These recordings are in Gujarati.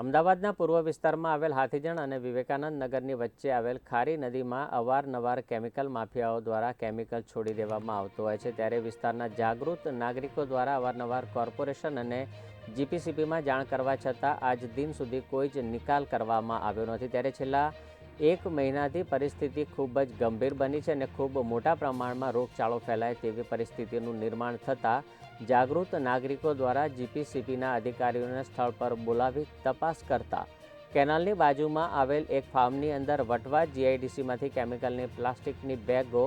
અમદાવાદના પૂર્વ વિસ્તારમાં આવેલ હાથીજણ અને વિવેકાનંદ નગરની વચ્ચે આવેલ ખારી નદીમાં અવારનવાર કેમિકલ માફિયાઓ દ્વારા કેમિકલ છોડી દેવામાં આવતું હોય છે. ત્યારે વિસ્તારના જાગૃત નાગરિકો દ્વારા અવારનવાર કોર્પોરેશન અને જીપીસીપીમાં જાણ કરવા છતાં આજ દિન સુધી કોઈ જ નિકાલ કરવામાં આવ્યો નથી. ત્યારે છેલ્લા એક મહિનાથી પરિસ્થિતિ ખૂબ જ ગંભીર બની છે અને ખૂબ મોટા પ્રમાણમાં રોગચાળો ફેલાય તેવી પરિસ્થિતિનું નિર્માણ થતાં જાગૃત નાગરિકો દ્વારા જીપીસીપીના અધિકારીઓને સ્થળ પર બોલાવી તપાસ કરતા કેનાલની બાજુમાં આવેલ એક ફાર્મની અંદર વટવા જીઆઈડીસીમાંથી કેમિકલની પ્લાસ્ટિકની બેગો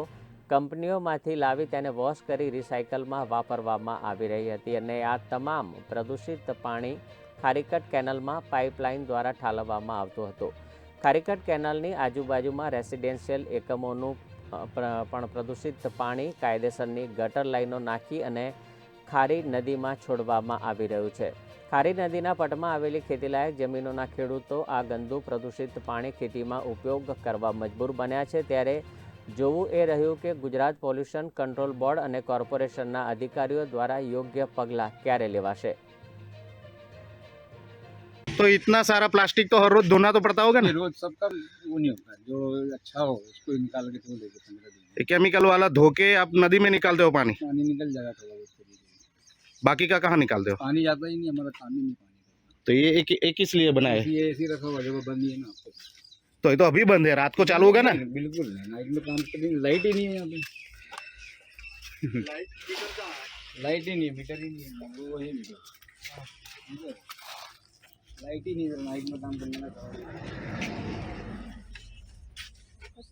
કંપનીઓમાંથી લાવી તેને વોશ કરી રિસાયકલમાં વાપરવામાં આવી રહી હતી અને આ તમામ પ્રદૂષિત પાણી ખારીકટ કેનલમાં પાઇપલાઇન દ્વારા ઠાલવવામાં આવતું હતું. ખારીકટ કેનાલની આજુબાજુમાં રેસિડેન્શિયલ એકમોનું પણ પ્રદૂષિત પાણી કાયદેસરની ગટર લાઈનો નાખી અને ખારી નદીમાં છોડવામાં આવી રહ્યું છે. ખારી નદીના પટમાં આવેલી ખેતીલાયક જમીનોના ખેડૂતો આ ગંદુ પ્રદૂષિત પાણી ખેતીમાં ઉપયોગ કરવા મજબૂર બન્યા છે. ત્યારે જોવું એ રહ્યું કે ગુજરાત પોલ્યુશન કંટ્રોલ બોર્ડ અને કોર્પોરેશનના અધિકારીઓ દ્વારા યોગ્ય પગલાં ક્યારે લેવાશે? तो इतना सारा प्लास्टिक तो हर रोज धोना तो पड़ता होगा ना? रोज सबका वो नहीं होता जो अच्छा हो उसको निकाल के तो लेके पंद्रह दिन केमिकल वाला धो के आप नदी में निकालते हो पानी? पानी निकल जाएगा कभी। बाकी का कहाँ निकालते हो? पानी जाता ही नहीं हमारा काम ही नहीं पानी। तो ये एक, एक किस लिए बना है। ये ऐसे रखा हुआ है, वो बंद ही है ना आपको। तो ये तो अभी बंद है रात को चालू होगा ना? बिल्कुल नहीं नाइट में काम करते लाइट ही नहीं है यहाँ पे। लाइट ही? नहीं है मीटर ही नहीं है वो है मीटर लाइट ही नहीं है नाइट में काम करने का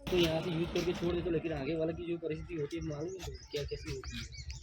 तो यहाँ से यूज करके छोड़ दे तो लेकिन आगे वाला की जो परिस्थिति होती है मालूम है क्या कैसी होती है